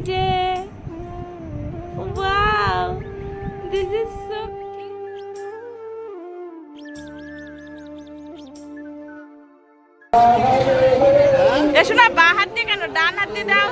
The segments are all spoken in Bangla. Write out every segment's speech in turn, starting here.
লাগছে ওয়াও দিস এসো না বা হাত দিয়ে কেন? ডান হাত দিয়ে দাও।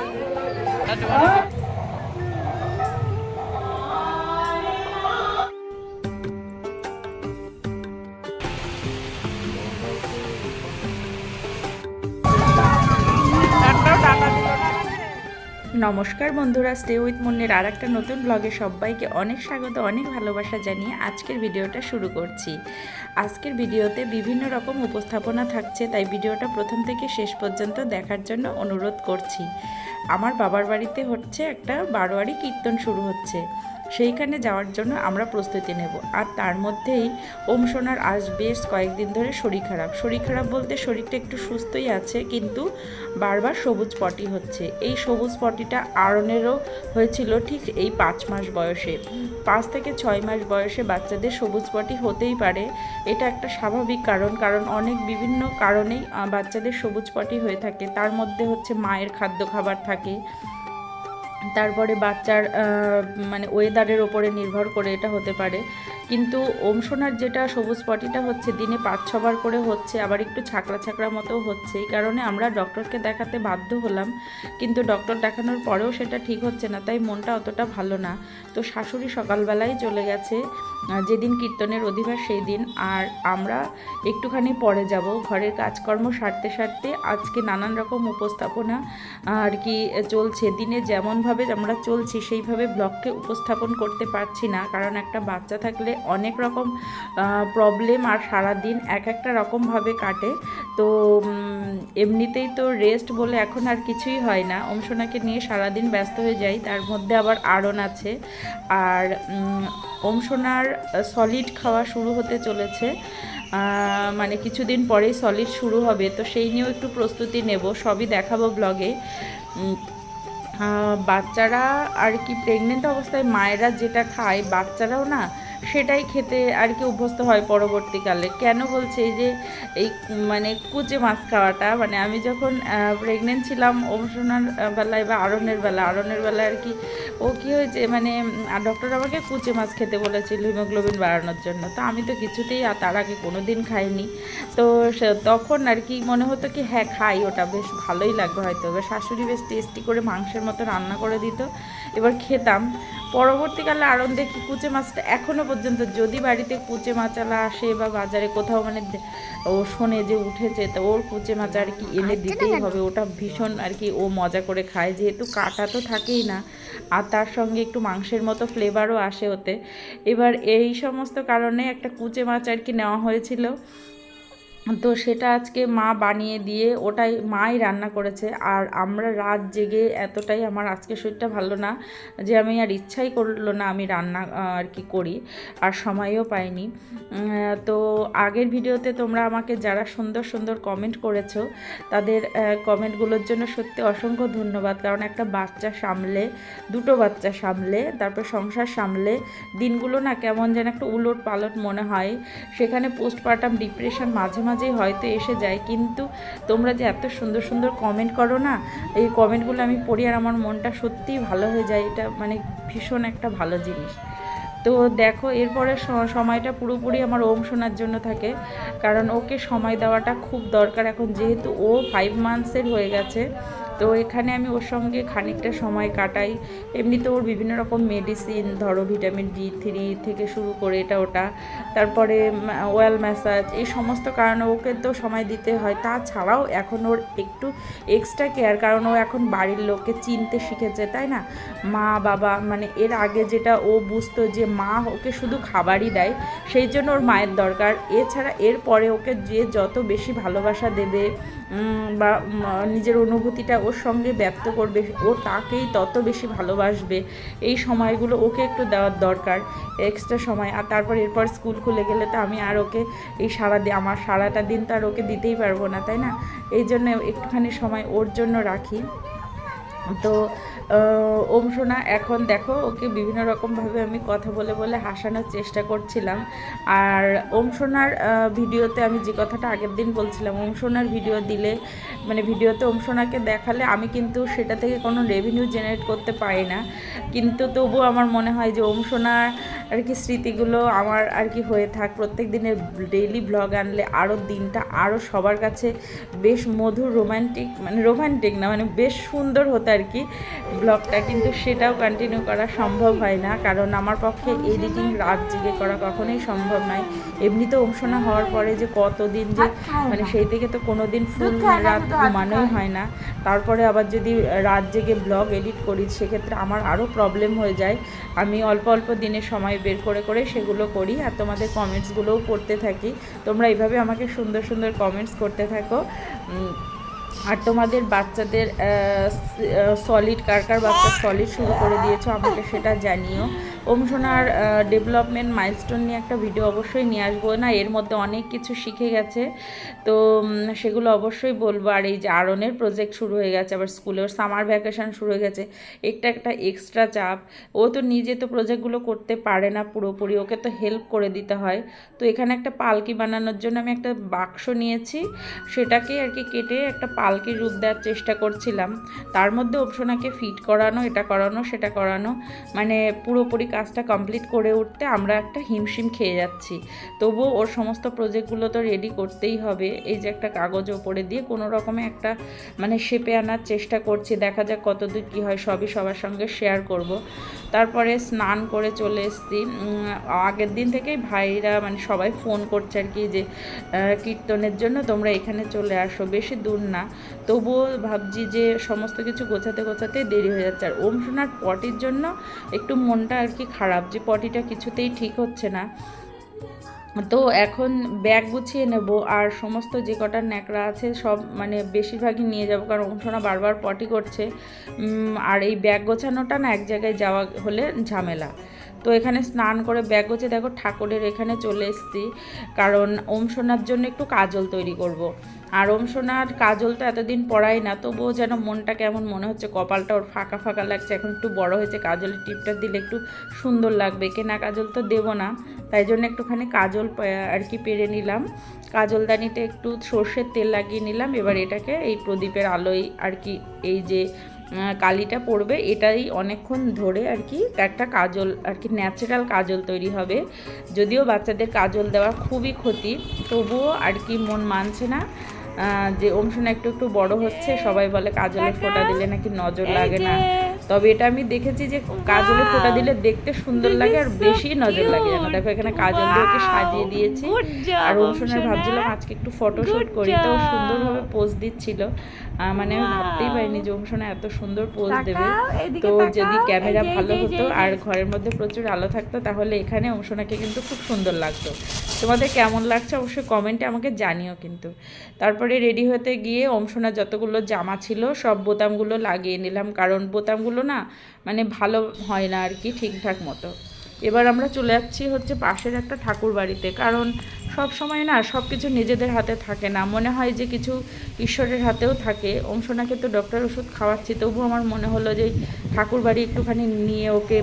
নমস্কার বন্ধুরা স্টে উইথ মুন্নের আর একটা নতুন ব্লগে সবাইকে অনেক স্বাগত, অনেক ভালোবাসা জানিয়ে আজকের ভিডিওটা শুরু করছি। আজকের ভিডিওতে বিভিন্ন রকম উপস্থাপনা থাকছে, তাই ভিডিওটা প্রথম থেকে শেষ পর্যন্ত দেখার জন্য অনুরোধ করছি। আমার বাবার বাড়িতে হচ্ছে একটা বারোয়ারি কীর্তন শুরু হচ্ছে। সেইখানে যাওয়ার জন্য আমরা প্রস্তুতি নেব। আর তার মধ্যেই ওম সোনার আজ বেশ কয়েকদিন ধরে শরীর খারাপ। শরীর খারাপ বলতে শরীরটা একটু সুস্থই আছে, কিন্তু বারবার সবুজ পটি হচ্ছে। এই সবুজ পটিটা আরনেরও হয়েছিল ঠিক এই পাঁচ মাস বয়সে। পাঁচ থেকে ছয় মাস বয়সে বাচ্চাদের সবুজ পটি হতেই পারে। এটা একটা স্বাভাবিক কারণ কারণ অনেক বিভিন্ন কারণেই বাচ্চাদের সবুজ পটি হয়ে থাকে। তার মধ্যে হচ্ছে মায়ের খাদ্য খাবার থাকে তারপরে বাচ্চার মানে ওয়েদারের ওপরে নির্ভর করে এটা হতে পারে। কিন্তু ওমসোনার যেটা সবুজ পটিটা হচ্ছে, দিনে পাঁচ ছবার করে হচ্ছে, আবার একটু ছাকড়া ছাকড়া মতো হচ্ছে। এই কারণে আমরা ডক্টরকে দেখাতে বাধ্য হলাম, কিন্তু ডক্টর দেখানোর পরেও সেটা ঠিক হচ্ছে না, তাই মনটা অতটা ভালো না। তো শাশুড়ি সকালবেলায় চলে গেছে যেদিন কীর্তনের অধিবাস সেই দিন আর আমরা একটুখানি পরে যাব। ঘরের কাজকর্ম সারতে সারতে আজকে নানান রকম উপস্থাপনা, আর কি, চলছে। দিনে যেমনভাবে আমরা চলছি, সেইভাবে ব্লগকে উপস্থাপন করতে পারছি না, কারণ একটা বাচ্চা থাকলে অনেক রকম প্রবলেম আর সারা দিন এক একটা রকমভাবে কাটে। তো এমনিতেই তো রেস্ট বলে এখন আর কিছুই হয় না। অংশনাকে নিয়ে সারাদিন ব্যস্ত হয়ে যাই, তার মধ্যে আবার আড়ন আছে। আর অংশনার সলিড খাওয়া শুরু হতে চলেছে। মানে কিছুদিন পরেই সলিড শুরু হবে, তো সেই নিয়েও একটু প্রস্তুতি নেব, সবই দেখাবো ব্লগে বাচ্চারা আর কি প্রেগনেন্ট অবস্থায়, মায়েরা যেটা খায়, বাচ্চারাও না সেটাই খেতে আর কি অভ্যস্ত হয় পরবর্তীকালে। কেন বলছে এই যে, এই মানে কুচে মাছ খাওয়াটা? মানে আমি যখন প্রেগনেন্ট ছিলাম, অবসনার বেলায় বা আরনের বেলা আরনের বেলা আর কি, ও কী হয়েছে মানে ডক্টর আমাকে কুচে মাছ খেতে বলেছিল হিমোগ্লোবিন বাড়ানোর জন্য। তো আমি তো কিছুতেই তার আগে কোনো দিন খাইনি। তো তখন আর কি মনে হতো কি হ্যাঁ খাই, ওটা বেশ ভালোই লাগবে হয়তো। এবার শাশুড়ি বেশ টেস্টি করে মাংসের মতো রান্না করে দিত। এবার খেতাম। পরবর্তীকালে আরন দেখি কুচে মাছটা এখনও পর্যন্ত যদি বাড়িতে কুচে মাচালা আসে বা বাজারে কোথাও মানে ও শোনে যে উঠেছে তো ওর কুচে মাছ আর কি এনে দিতেই হবে। ওটা ভীষণ আর কি ও মজা করে খায় যেহেতু কাটা তো থাকেই না। আর তার সঙ্গে একটু মাংসের মতো ফ্লেভারও আসে ওতে। এবার এই সমস্ত কারণে একটা কুচে মাছ আর কি নেওয়া হয়েছিল। তো সেটা আজকে মা বানিয়ে দিয়ে ওটাই মাই রান্না করেছে। আর আমরা রাত জেগে এতটাই আমার আজকে শরীরটা ভালো না যে আমি আর ইচ্ছাই করল না আমি রান্না আর কি করি। আর সময়ও পাইনি। তো আগের ভিডিওতে তোমরা আমাকে যারা সুন্দর সুন্দর কমেন্ট করেছ, তাদের কমেন্টগুলোর জন্য সত্যি অসংখ্য ধন্যবাদ। কারণ একটা বাচ্চা সামলে, দুটো বাচ্চা সামলে, তারপর সংসার সামলে, দিনগুলো না কেমন যেন একটা উলট পালট মনে হয়। সেখানে পোস্টপার্টাম ডিপ্রেশন মাঝে মাঝেই হয়তো এসে যায়, কিন্তু তোমরা যে এত সুন্দর সুন্দর কমেন্ট করো না, এই কমেন্টগুলো আমি পড়ি আর আমার মনটা সত্যিই ভালো হয়ে যায়। এটা মানে ভীষণ একটা ভালো জিনিস। তো দেখো, এরপরে সময়টা পুরোপুরি আমার ওম শোনার জন্য থাকে, কারণ ওকে সময় দেওয়াটা খুব দরকার। এখন যেহেতু ও ফাইভ মান্থসের হয়ে গেছে তো এখানে আমি ওর সঙ্গে খানিকটা সময় কাটাই। এমনিতে ওর বিভিন্ন রকম মেডিসিন ধরো ভিটামিন ডি থ্রি থেকে শুরু করে এটা ওটা। তারপরে ওয়েল ম্যাসাজ এই সমস্ত কারণে ওকে তো সময় দিতে হয়। তাছাড়াও এখন ওর একটু এক্সট্রা কেয়ার কারণ ও এখন বাড়ির লোককে চিনতে শিখেছে, তাই না? মা, বাবা মানে এর আগে যেটা ও বুঝতো যে মা ওকে শুধু খাবারই দেয়, সেই জন্য ওর মায়ের দরকার। এছাড়া এরপরে ওকে যে যত বেশি ভালোবাসা দেবে বা নিজের অনুভূতিটা ওর সঙ্গে ব্যক্ত করবে, ও তাকেই তত বেশি ভালোবাসবে। এই সময়গুলো ওকে একটু দেওয়ার দরকার এক্সট্রা সময়। আর তারপর এরপর স্কুল খুলে গেলে তো আমি আর ওকে এই সারা আমার সারাটা দিন তো আর ওকে দিতেই পারব না, তাই না? এই জন্য একটুখানি সময় ওর জন্য রাখি। তো ওম সোনা, এখন দেখো ওকে বিভিন্ন রকমভাবে আমি কথা বলে বলে হাসানোর চেষ্টা করছিলাম। আর ওম সোনার ভিডিওতে আমি যে কথাটা আগের দিন বলছিলাম, ওম সোনার ভিডিও দিলে মানে ভিডিওতে ওম সোনাকে দেখালে আমি কিন্তু সেটা থেকে কোনো রেভিনিউ জেনারেট করতে পারি না। কিন্তু তবুও আমার মনে হয় যে ওম সোনার আর কি স্মৃতিগুলো আমার আর কি হয়ে থাক। প্রত্যেক দিনের ডেইলি ব্লগ আনলে আরও দিনটা আরও সবার কাছে বেশ মধুর রোমান্টিক মানে রোমান্টিক না মানে বেশ সুন্দর হতো আর কি। ব্লগটা কিন্তু সেটাও কন্টিনিউ করা সম্ভব হয় না কারণ আমার পক্ষে এডিটিং রাত জেগে করা কখনোই সম্ভব নয়। এমনিতে অংশনা হওয়ার পরে যে কতদিন যে মানে সেই থেকে তো কোনো দিন ফুল রাত ঘুমানোই হয় না। তারপরে আবার যদি রাত জেগে ব্লগ এডিট করি সেক্ষেত্রে আমার আরও প্রবলেম হয়ে যায়। আমি অল্প অল্প দিনে সময় বের করে করে সেগুলো করি আর তোমাদের কমেন্টসগুলোও পড়তে থাকি। তোমরা এইভাবে আমাকে সুন্দর সুন্দর কমেন্টস করতে থাকো। আর তোমাদের বাচ্চাদের সলিড কার কার বাচ্চা সলিড শুরু করে দিয়েছ আমাকে সেটা জানিও। ওম সোনার ডেভেলপমেন্ট মাইলস্টোন নিয়ে একটা ভিডিও অবশ্যই নিয়ে আসব। না, এর মধ্যে অনেক কিছু শিখে গেছে। তো সেগুলো অবশ্যই বলব। আর এই যে আরনের প্রজেক্ট শুরু হয়ে গেছে, আবার স্কুলে ওর সামার ভ্যাকেশন শুরু হয়ে গেছে। একটা একটা এক্সট্রা চাপ। ও তো নিজে তো প্রজেক্টগুলো করতে পারে না পুরোপুরি। ওকে তো হেল্প করে দিতে হয়। তো এখানে একটা পালকি বানানোর জন্য আমি একটা বাক্স নিয়েছি। সেটাকে আর কি কেটে একটা পালকির রূপ দেওয়ার চেষ্টা করছিলাম। তার মধ্যে অপশনাকে ফিট করানো, এটা করানো, সেটা করানো। মানে পুরোপুরি কাজটা কমপ্লিট করে উঠতে আমরা একটা হিমশিম খেয়ে যাচ্ছি। তবুও ওর সমস্ত প্রজেক্টগুলো তো রেডি করতেই হবে। এই যে একটা কাগজ ওপরে দিয়ে কোনো রকমে একটা মানে শেপে আনার চেষ্টা করছি। দেখা যাক কতদূর কী হয়, সবই সবার সঙ্গে শেয়ার করব। তারপরে স্নান করে চলে এসছি। আগের দিন থেকেই ভাইরা মানে সবাই ফোন করছে আর কি যে কীর্তনের জন্য তোমরা এখানে চলে আসো, বেশি দূর না। তবুও ভাবছি যে সমস্ত কিছু গোছাতে গোছাতে দেরি হয়ে যাচ্ছে। আর ওম সোনার পটির জন্য একটু মনটা আর কি খারাপ যে পটিটা কিছুতেই ঠিক হচ্ছে না। তো এখন ব্যাগ গুছিয়ে নেব আর সমস্ত যে কটা ন্যাকড়া আছে সব মানে বেশিরভাগই নিয়ে যাব কারণ অনুসরণা বারবার পটি করছে। আর এই ব্যাগ গোছানোটা না এক জায়গায় যাওয়া হলে ঝামেলা। তো এখানে স্নান করে ব্যাগ গোছে দেখো ঠাকুরের এখানে চলে এসছি। কারণ ওম সোনার জন্য একটু কাজল তৈরি করব। আর ওম সোনার কাজল তো এতদিন পড়াই না, তবুও যেন মনটা কেমন মনে হচ্ছে, কপালটা ওর ফাঁকা ফাঁকা লাগছে, এখন একটু বড় হয়েছে, কাজলের টিপটা দিলে একটু সুন্দর লাগবে। কেনা কাজল তো দেবো না, তাই জন্য একটুখানি কাজল আর কি পেরে নিলাম। কাজলদানিতে একটু সর্ষের তেল লাগিয়ে নিলাম, এবার এটাকে এই প্রদীপের আলোয় আর কি এই যে কালিটা পড়বে, এটাই অনেকক্ষণ ধরে আর কি একটা কাজল, আর কি ন্যাচারাল কাজল তৈরি হবে। যদিও বাচ্চাদের কাজল দেওয়া খুবই ক্ষতি, তবুও আর কি মন মানছে না। যে অংশনা একটু একটু বড় হচ্ছে সবাই বলে কাজলের ফোঁটা দিলে নাকি নজর লাগে না। তবে এটা আমি দেখেছি যে কাজলের ফোঁটা দিলে দেখতে সুন্দর লাগে আর বেশি নজর লাগে জানো? দেখো এখানে কাজল দিয়ে সাজিয়ে দিয়েছি। আর অংশনার ভাবছিলাম আজকে একটু ফটোশুট করি তো সুন্দরভাবে পোজ দিচ্ছিল। মানে আমি ভাবতেই পারিনি যে অংশনা এত সুন্দর পোজ দেবে। তো যদি ক্যামেরা ভালো হতো আর ঘরের মধ্যে প্রচুর আলো থাকতো তাহলে এখানে অংশনাকে কিন্তু খুব সুন্দর লাগতো। তোমাদের কেমন লাগছে অবশ্যই কমেন্টে আমাকে জানিও কিন্তু। তারপরে রেডি হতে গিয়ে অংশনা যতগুলো জামা ছিল সব বোতামগুলো লাগিয়ে নিলাম। কারণ বোতামগুলো না মানে ভালো হয় না আর কি ঠিকঠাক মতো। এবার আমরা চলে যাচ্ছি হচ্ছে পাশের একটা ঠাকুর বাড়িতে। কারণ সব সময় না সব কিছু নিজেদের হাতে থাকে না। মনে হয় যে কিছু ঈশ্বরের হাতেও থাকে। অংশনাকে তো ডক্টর ওষুধ খাওয়াচ্ছি। তবু আমার মনে হলো যে ঠাকুর বাড়ি একটুখানি নিয়ে ওকে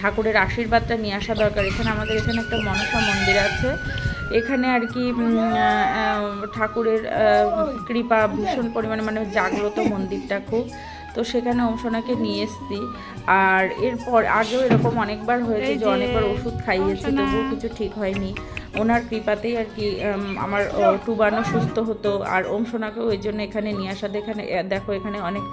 ঠাকুরের আশীর্বাদটা নিয়ে আসা দরকার। এখানে আমাদের এখানে একটা মনসা মন্দির আছে। এখানে আর কি ঠাকুরের কৃপা ভীষণ পরিমাণে মানে জাগ্রত মন্দিরটা খুব। তো সেখানে অংশনাকে নিয়ে এসছি। আর এরপর আগেও এরকম অনেকবার হয়েছে যে অনেকবার ওষুধ খাইয়েছি তবুও কিছু ঠিক হয়নি। ওনার কৃপাতেই আর কি আমার টুবানো সুস্থ হতো। আর ওম সোনাকেও ওই জন্য এখানে নিয়ে আসা এখানে দেখো এখানে অনেক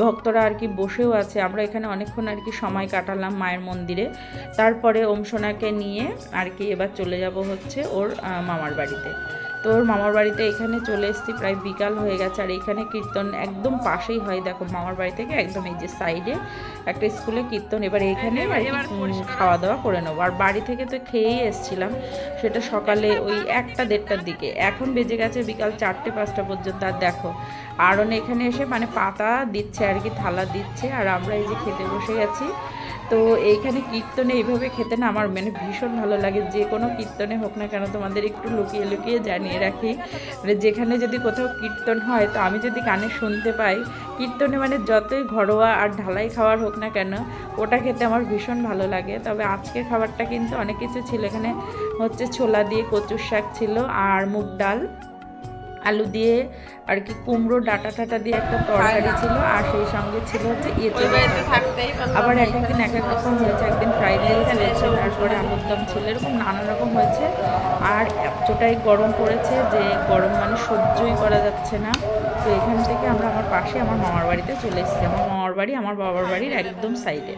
ভক্তরা আর কি বসেও আছে। আমরা এখানে অনেকক্ষণ আর কি সময় কাটালাম মায়ের মন্দিরে। তারপরে ওম সোনাকে নিয়ে আর কি এবার চলে যাব হচ্ছে ওর মামার বাড়িতে। তো ওর মামার বাড়িতে এখানে চলে এসেছি প্রায় বিকাল হয়ে গেছে। আর এখানে কীর্তন একদম পাশেই হয়। দেখো মামার বাড়ি থেকে একদম এই যে সাইডে একটা স্কুলে কীর্তন। এবার এখানে খাওয়া দাওয়া করে নেব। আর বাড়ি থেকে তো খেয়েই এসেছিলাম। সেটা সকালে ওই একটা দেড়টার দিকে। এখন বেজে গেছে বিকাল চারটে পাঁচটা পর্যন্ত। আর দেখো আরন এখানে এসে মানে পাতা দিচ্ছে আর কি থালা দিচ্ছে। আর আমরা এই যে খেতে বসে গেছি তো এইখানে কীর্তনে এইভাবে খেতে না আমার মানে ভীষণ ভালো লাগে। যে কোনো কীর্তনে হোক না কেন তোমাদের একটু লুকিয়ে লুকিয়ে জানিয়ে রাখি। মানে যেখানে যদি কোথাও কীর্তন হয়, তো আমি যদি কানে শুনতে পাই, কীর্তনে মানে যতই ঘরোয়া আর ঢালাই খাওয়ার হোক না কেন, ওটা খেতে আমার ভীষণ ভালো লাগে। তবে আজকের খাবারটা কিন্তু অনেক কিছু ছিল। এখানে হচ্ছে ছোলা দিয়ে কচুর শাক ছিল আর মুগ ডাল। আলু দিয়ে আর কি কুমড়ো ডাটা টাটা দিয়ে একটা তরকারি ছিল আর সেই সঙ্গে ছিল হচ্ছে এঁচড় আবার এক একদিন এক এক রকম হয়েছে। একদিন ফ্রাইড রাইস হয়েছে তারপরে আলুর দম ছিল এরকম নানা রকম হয়েছে। আর এতটাই গরম পড়েছে যে গরম মানে সহ্যই করা যাচ্ছে না। তো এখান থেকে আমরা আমার পাশে আমার মামার বাড়িতে চলে এসেছি। আমার মামার বাড়ি আমার বাবার বাড়ির একদম সাইডে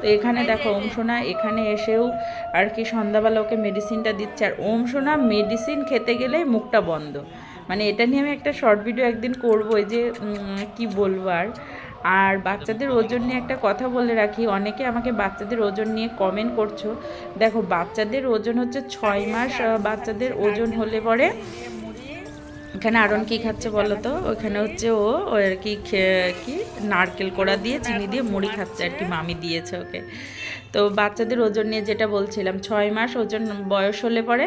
তো এখানে দেখো ওম সোনা এখানে এসেও আর কি সন্ধ্যাবেলা ওকে মেডিসিনটা দিচ্ছে। আর ওম সোনা মেডিসিন খেতে গেলেই মুখটা বন্ধ। মানে এটা নিয়ে আমি একটা শর্ট ভিডিও একদিন করব যে কি বলব আর। আর বাচ্চাদের ওজন নিয়ে একটা কথা বলে রাখি, অনেকে আমাকে বাচ্চাদের ওজন নিয়ে কমেন্ট করছ। দেখো, বাচ্চাদের ওজন হচ্ছে ছয় মাস বাচ্চাদের ওজন হলে পরে এখানে আরন কি খাচ্ছে বলো তো? ওখানে হচ্ছে ও আর কি কি? নারকেল কোড়া দিয়ে, চিনি দিয়ে মুড়ি খাচ্ছে আর কি, মামি দিয়েছে ওকে। তো বাচ্চাদের ওজন নিয়ে যেটা বলছিলাম, ছয় মাস ওজন বয়স হলে পরে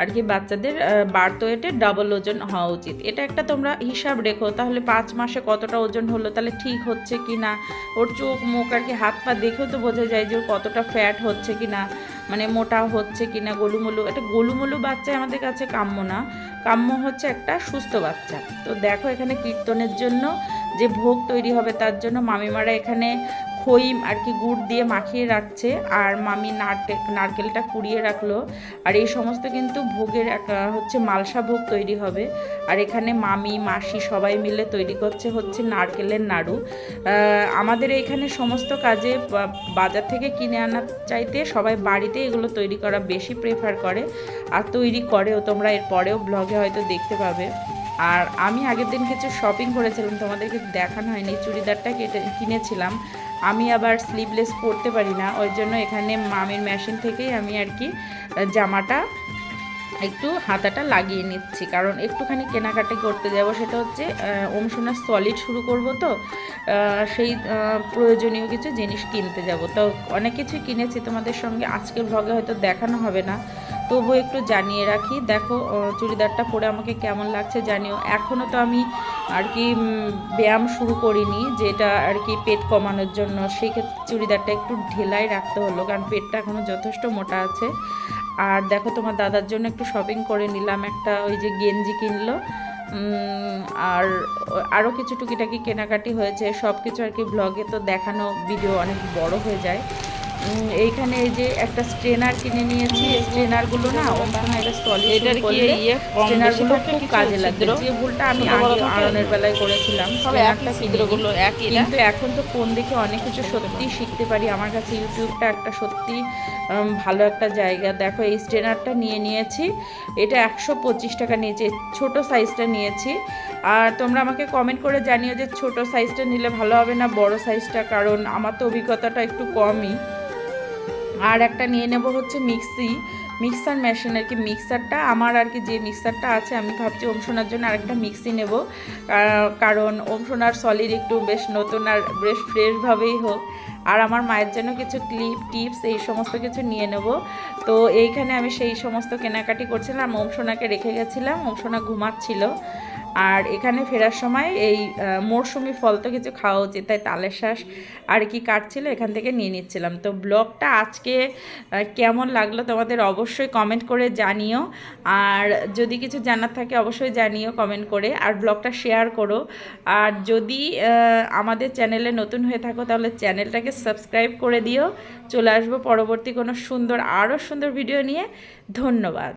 আর কি বাচ্চাদের বার্থ ওয়েটে ডাবল ওজন হওয়া উচিত। এটা একটা তোমরা হিসাব রেখো, তাহলে পাঁচ মাসে কতটা ওজন হলো, তাহলে ঠিক হচ্ছে কি না? ওর চোখ মুখ আর কি হাত পা দেখেও তো বোঝা যায় যে কতটা ফ্যাট হচ্ছে কি না মানে মোটা হচ্ছে কি না, গোলুমলু, এটা গোলুমলু বাচ্চা আমাদের কাছে কাম্য না। কাম্য হচ্ছে একটা সুস্থ বাচ্চা। তো দেখো এখানে কীর্তনের জন্য যে ভোগ তৈরি হবে, তার জন্য মামিমারা এখানে খই আর কি গুড় দিয়ে মাখিয়ে রাখছে আর মামি নারকেল নারকেলটা কুড়িয়ে রাখল। আর এই সমস্ত কিন্তু ভোগের হচ্ছে মালসা ভোগ তৈরি হবে। আর এখানে মামি, মাসি সবাই মিলে তৈরি করছে হচ্ছে নারকেলের নাড়ু। আমাদের এখানে সমস্ত কাজে বাজার থেকে কিনে আনার চাইতে সবাই বাড়িতে এগুলো তৈরি করা বেশি প্রেফার করে। আর তৈরি করেও তোমরা এর পরেও ব্লগে হয়তো দেখতে পাবে। আর আমি আগের দিন কিছু শপিং করেছিলাম, তোমাদেরকে দেখানো হয়নি, চুড়িদারটা কেটে কিনেছিলাম। আমি আবার স্লিভলেস পরতে পারি না, ওই জন্য এখানে মামির মেশিন থেকেই আমি আর কি জামাটা একটু হাতাটা লাগিয়ে নিচ্ছি। কারণ একটুখানি কেনাকাটি করতে যাব সেটা হচ্ছে সোনার সলিড শুরু করব তো সেই প্রয়োজনীয় কিছু জিনিস কিনতে যাব। তো অনেক কিছুই কিনেছি তোমাদের সঙ্গে আজকের ভ্লগে হয়তো দেখানো হবে না, তবুও একটু জানিয়ে রাখি। দেখো চুড়িদারটা পরে আমাকে কেমন লাগছে জানিও। এখনও তো আমি আর কি ব্যায়াম শুরু করিনি, যেটা আর কি পেট কমানোর জন্য। সেই ক্ষেত্রে চুড়িদারটা একটু ঢেলাই রাখতে হলো, কারণ পেটটা এখনও যথেষ্ট মোটা আছে। আর দেখো, তোমার দাদার জন্য একটু শপিং করে নিলাম একটা, ওই যে গেঞ্জি কিনলো। আর আরও কিছু টুকিটাকি কেনাকাটি হয়েছে। সব কিছু আর কি ব্লগে তো দেখানো ভিডিও অনেক বড় হয়ে যায়। এইখানে এই যে একটা স্ট্রেনার কিনে নিয়েছি। স্ট্রেনারগুলো না ওখানে একটা স্টলি এটার কি ইয়ে স্ট্রেনারগুলো খুব কাজে লাগে যে ভুলটা আমি আগে থাকে? আয়রনের বেলায় করেছিলাম সব কিনে ছিদ্রগুলো একই কিন্তু এখন তো ফোন দেখে অনেক কিছু সত্যি শিখতে পারি। আমার কাছে ইউটিউবটা একটা সত্যি ভালো একটা জায়গা। দেখো এই স্ট্রেনারটা নিয়ে নিয়েছি। এটা একশো পঁচিশ টাকা নিয়েছি। ছোট সাইজটা নিয়েছি। আর তোমরা আমাকে কমেন্ট করে জানিও যে ছোট সাইজটা নিলে ভালো হবে না বড় সাইজটা? কারণ আমার তো অভিজ্ঞতাটা একটু কমই। আর একটা নিয়ে নেব হচ্ছে মিক্সি। মিক্সার মেশিন আর কি, মিক্সারটা, আমার আর কি যে মিক্সারটা আছে, আমি ভাবছি ওম সোনার জন্য আরেকটা মিক্সি নেব। কারণ ওম সোনার সলিড একটু বেশ নতুন আর বেশ ফ্রেশভাবেই হোক। আর আমার মায়ের জন্য কিছু ক্লিপ টিপস এই সমস্ত কিছু নিয়ে নেব। তো এইখানে আমি সেই সমস্ত কেনাকাটি করছিলাম, ওম সোনাকে রেখে গেছিলাম, ওম সোনা ঘুমাচ্ছিল। আর এখানে ফেরার সময় এই মরশুমি ফল তো কিছু খাওয়া উচিত, তাই তালের শ্বাস আর কি কাটছিল এখান থেকে নিয়ে নিচ্ছিলাম। তো ব্লগটা আজকে কেমন লাগল তোমাদের অবশ্যই কমেন্ট করে জানিও। আর যদি কিছু জানার থাকে অবশ্যই জানিও কমেন্ট করে, আর ব্লগটা শেয়ার করো। আর যদি আমাদের চ্যানেলে নতুন হয়ে থাকো, তাহলে চ্যানেলটাকে সাবস্ক্রাইব করে দিও। চলে আসব পরবর্তী কোনো সুন্দর, আরও সুন্দর ভিডিও নিয়ে। ধন্যবাদ।